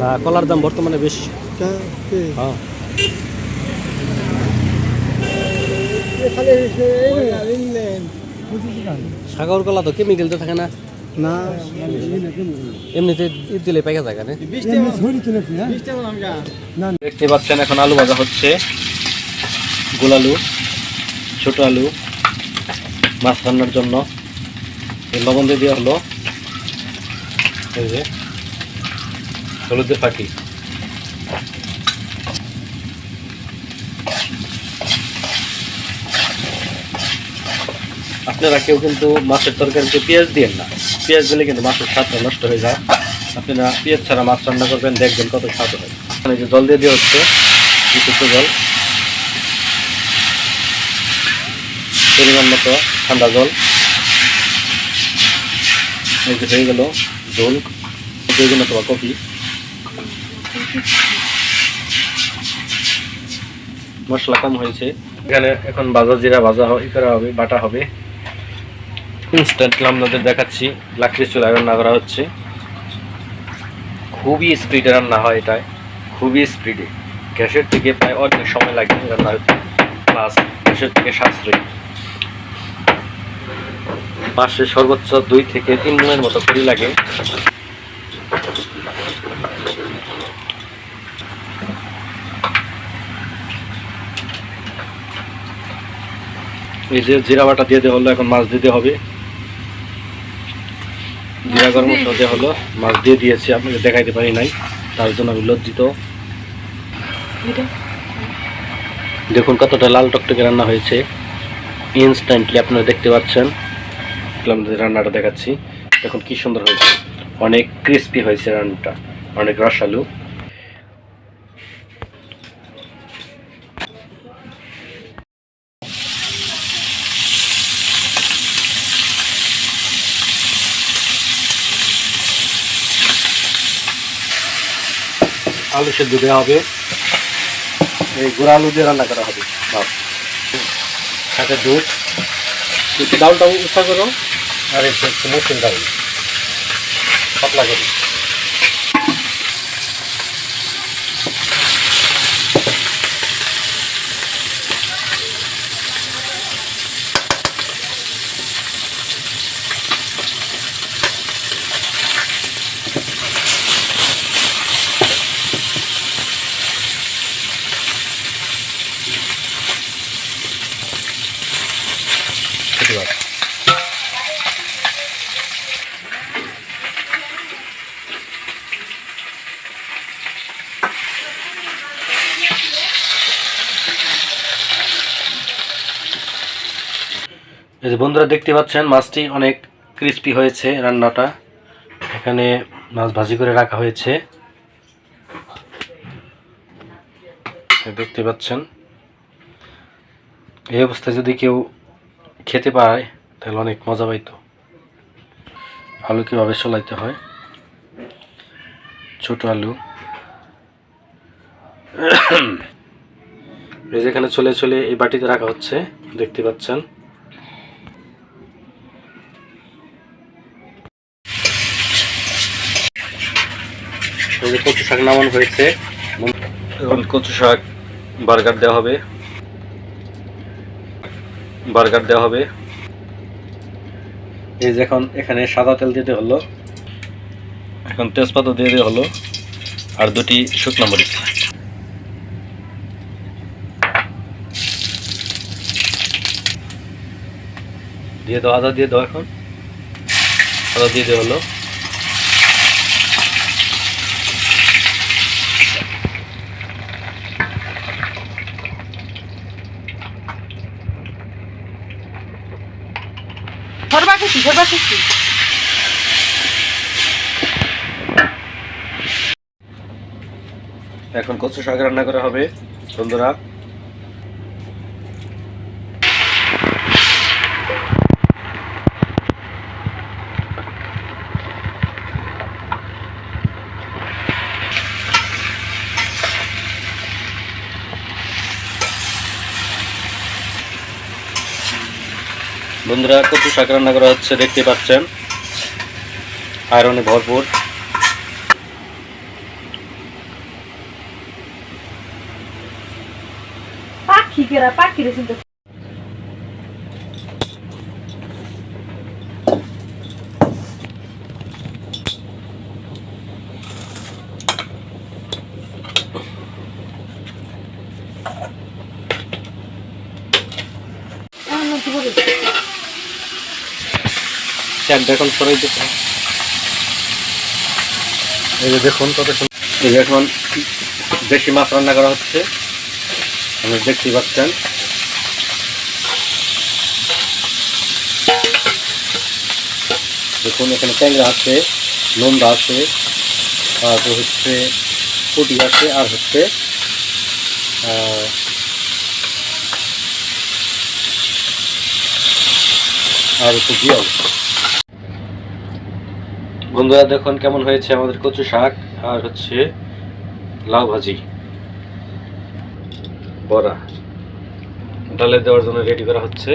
না, কলার দাম বর্তমানে বেশি। হ্যাঁ। সাগর কলা তো কেমিক্যাল তো থাকে না। না এমনিতে দিলে না। দেখতে পাচ্ছেন, এখন আলু ভাজা হচ্ছে। গোল আলু, ছোট আলু, মাছ রান্নার জন্য। লবণ দিয়ে দেওয়া হলো। এই যে ফাঁকি। আপনারা কেউ কিন্তু মাছের তরকারিতে পেঁয়াজ দিয়েন না। পেঁয়াজ দিলে কিন্তু মাছের স্বাদটা নষ্ট হয়ে যায়। আপনারা পেঁয়াজ ছাড়া মাছ রান্না করবেন, দেখবেন কত স্বাদ হয়। যে জল দিয়ে দেওয়া হচ্ছে, বিশুদ্ধ জল। পরিমাণ মতো ঠান্ডা জল। এই হয়ে গেল, জল বেগুন অথবা কপি মশলা কম হয়েছে। এখানে এখন ভাজা জিরা ভাজা ই করা হবে, বাটা হবে। ইনস্ট্যান্ট আপনাদের দেখাচ্ছি লাকড়ির চুলায় রান্না করা হচ্ছে। খুবই স্পিডে রান্না হয় এটায় খুবই স্পিডে গ্যাসের থেকে প্রায় অনেক সময় লাগে রান্না হতে প্লাস গ্যাসের থেকে সাশ্রয়ী। মাসে সর্বোচ্চ দুই থেকে তিন দিনের মতো করি লাগে। এই যে জিরা বাটা দিয়ে দেওয়া হলো এখন মাছ দিতে হবে। জিরা গরম দেওয়া হলো মাছ দিয়ে দিয়েছি আপনাকে দেখাইতে পারি নাই তার জন্য আমি লজ্জিত। দেখুন কতটা লাল টকটকে রান্না হয়েছে। ইনস্ট্যান্টলি আপনারা দেখতে পাচ্ছেন। আপনাদের রান্নাটা দেখাচ্ছি। দেখুন কি সুন্দর হয়েছে। অনেক ক্রিস্পি হয়েছে রান্নাটা। অনেক রসালু। আলু সেদ্ধ দেওয়া হবে। এই গোড়া আলু দিয়ে রান্না করা হবে। সাথে দুধ। ডাউলটা উৎসাহ করো। আর একটু একটু মুসলিম ডাউল পাতলা করি খেতে পারো এই যে বন্ধুরা দেখতে পাচ্ছেন, মাছটি অনেক ক্রিস্পি হয়েছে রান্নাটা। এখানে মাছ ভাজি করে রাখা হয়েছে। দেখতে পাচ্ছেন। এই অবস্থায় যদি কেউ খেতে পায়, তাহলে অনেক মজা পাইতো। আলু কীভাবে সলাইতে হয়? ছোট আলু। এই যেখানে চলে চলে এই বাটিতে রাখা হচ্ছে, দেখতে পাচ্ছেন। যে কচু শাক নামানো হয়েছে। এখন কচু শাক বার্গার দেওয়া হবে। বার্গার দেওয়া হবে। এই যে এখন এখানে সাদা তেল দিতে হলো। এখন তেজপাতা দিয়ে দেওয়া হলো। আর দুটি শুকনো মরিচ। দিয়ে দাও আদা দিয়ে দাও এখন। আদা দিয়ে দেওয়া হলো। সরবা পিঠের পাশে কি এখন কচু শাক রান্না করা হবে বন্ধুরা। বন্ধুরা কচু শাক রান্না করা হচ্ছে দেখতে পাচ্ছেন। আয়রনে ভরপুর। চারটা এখন সরাই দিতে এই যে দেখুন কত এই যে এখন দেশি মাছ রান্না করা হচ্ছে। আপনি দেখতেই পাচ্ছেন। দেখুন এখানে ট্যাংরা আছে নোন্দা আছে তারপর হচ্ছে পুটি আছে আর হচ্ছে আর হচ্ছে জিয়াল বন্ধুরা দেখুন কেমন হয়েছে আমাদের কচু শাক আর হচ্ছে লাউ ভাজি। বড়া। ডালে দেওয়ার জন্য রেডি করা হচ্ছে।